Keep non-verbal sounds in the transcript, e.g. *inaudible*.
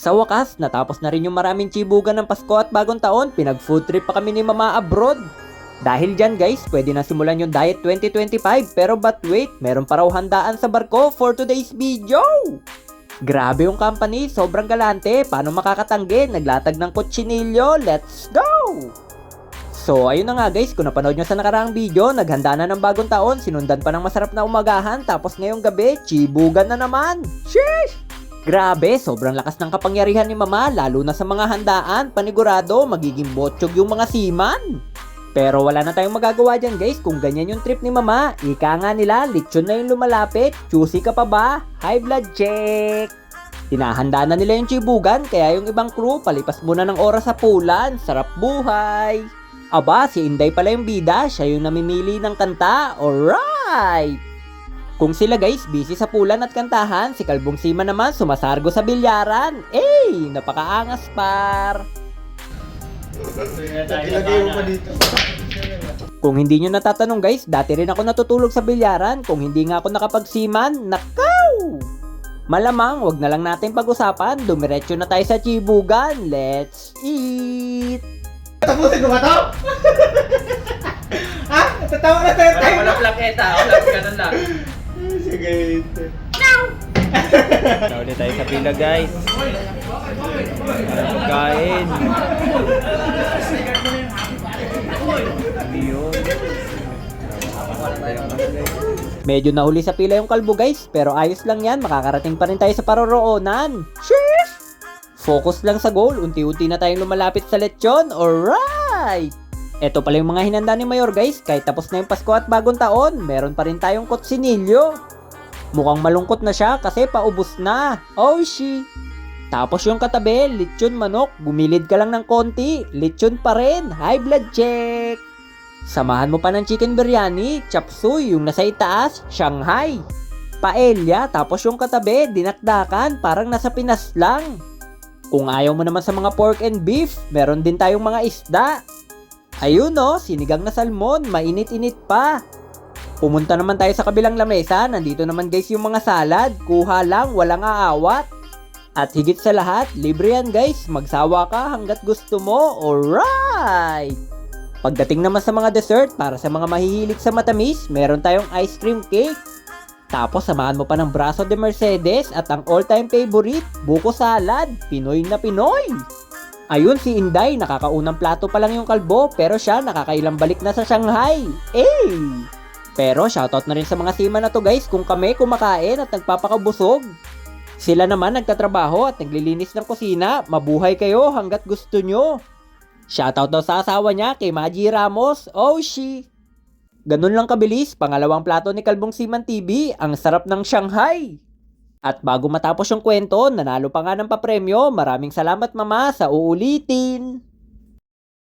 Sa wakas, natapos na rin yung maraming chibugan ng Pasko at Bagong Taon, pinag-food trip pa kami ni Mama abroad. Dahil dyan guys, pwede na simulan yung Diet 2025 pero but wait, meron pa raw handaan sa barko for today's video! Grabe yung company, sobrang galante, paano makakatanggi, naglatag ng kutsinilyo, let's go! So ayun na nga guys, kung napanood nyo sa nakaraang video, naghanda na ng bagong taon, sinundan pa ng masarap na umagahan, tapos ngayong gabi, chibugan na naman! Sheesh! Grabe, sobrang lakas ng kapangyarihan ni Mama, lalo na sa mga handaan, panigurado, magiging botsyog yung mga siman! Pero wala na tayong magagawa dyan guys kung ganyan yung trip ni mama. Ika nga nila, lechon na yung lumalapit. Choosy ka pa ba? High blood check! Hinahanda na nila yung chibugan kaya yung ibang crew palipas muna ng oras sa pulan. Sarap buhay! Aba, si Inday pala yung bida. Siya yung namimili ng kanta. Alright! Kung sila guys busy sa pulan at kantahan, si Kalbong Sima naman sumasargo sa bilyaran. Eh, napakaangas par! Kung hindi nyo natatanong guys, dati rin ako natutulog sa bilyaran. Kung hindi nga ako nakapagsiman, nakaw! Malamang, wag na lang natin pag-usapan. Dumiretso na tayo sa chibugan. Let's eat! Tapusin ko ba to? *laughs* ha? Tatawa na tayo Wala, tayo. wala plaketa. Wala, ganun lang. Sige. Nauli tayo sa pila guys. Kain. Medyo nahuli sa pila yung kalbo guys, pero ayos lang yan, makakarating pa rin tayo sa paroroonan. Sheesh! Focus lang sa goal, unti-unti na tayong lumalapit sa lechon, alright! Ito pala yung mga hinanda ni Mayor guys, kahit tapos na yung Pasko at Bagong Taon, meron pa rin tayong kutsinilyo. Mukhang malungkot na siya kasi paubos na. Oh, she. Tapos yung katabi, lechon manok, gumilid ka lang ng konti, lechon pa rin, high blood check. Samahan mo pa ng chicken biryani, chop suey, yung nasa itaas, Shanghai. Paella, tapos yung katabi, dinakdakan, parang nasa Pinas lang. Kung ayaw mo naman sa mga pork and beef, meron din tayong mga isda. Ayun no, sinigang na salmon, mainit-init pa. Pumunta naman tayo sa kabilang lamesa, nandito naman guys yung mga salad, kuha lang, walang aawat. At higit sa lahat, libre yan guys, magsawa ka hanggat gusto mo, alright! Pagdating naman sa mga dessert, para sa mga mahihilig sa matamis, meron tayong ice cream cake. Tapos samahan mo pa ng braso de Mercedes at ang all-time favorite, buko salad, Pinoy na Pinoy. Ayun si Inday, nakakaunang plato pa lang yung kalbo, pero siya nakakailang balik na sa Shanghai. Eh! Pero shoutout na rin sa mga sima na to guys kung kami kumakain at nagpapakabusog. Sila naman nagtatrabaho at naglilinis ng kusina, mabuhay kayo hanggat gusto nyo. Shoutout daw sa asawa niya kay Maji Ramos, oh she! Ganun lang kabilis, pangalawang plato ni Kalbong Siman TV, ang sarap ng Shanghai. At bago matapos yung kwento, nanalo pa nga ng papremyo, maraming salamat mama sa uulitin.